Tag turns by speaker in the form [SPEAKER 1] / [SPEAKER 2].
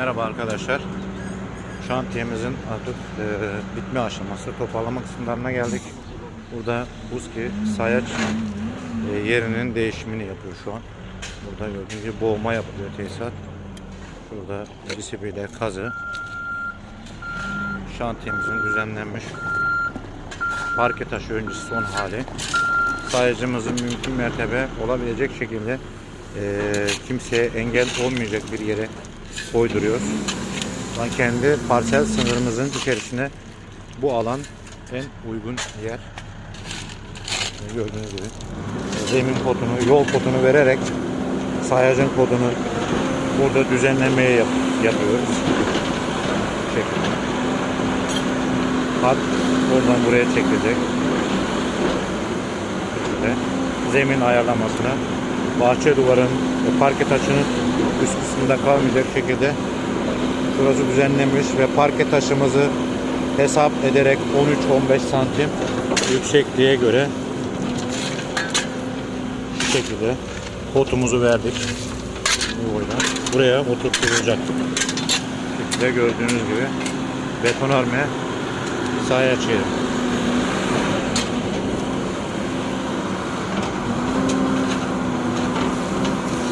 [SPEAKER 1] Merhaba arkadaşlar. Şantiyemizin artık e, bitme aşaması, toparlama kısımlarına geldik. Burada Buski sayaç e, yerinin değişimini yapıyor şu an. Burada gördüğünüz gibi boğma yapılıyor tesisat. Burada bisibiyle kazı. Şantiyemizin düzenlenmiş parke taşı öncesi son hali. Sayacımızın mümkün mertebe olabilecek şekilde e, kimseye engel olmayacak bir yere koyduruyoruz. Şu an kendi parsel sınırımızın içerisine bu alan en uygun yer. Gördüğünüz gibi zemin kodunu, yol kodunu vererek sayacın kodunu burada düzenlemeye yap- yapıyoruz. Bu şekilde. Hat oradan buraya çekilecek. Zemin ayarlamasına bahçe duvarın ve parke taşının üst kısmında kalmayacak şekilde şurası düzenlenmiş ve parke taşımızı hesap ederek 13-15 santim yüksekliğe göre şu şekilde kotumuzu verdik. Buraya oturtulacak. Şekilde gördüğünüz gibi betonarme sayaç yeri.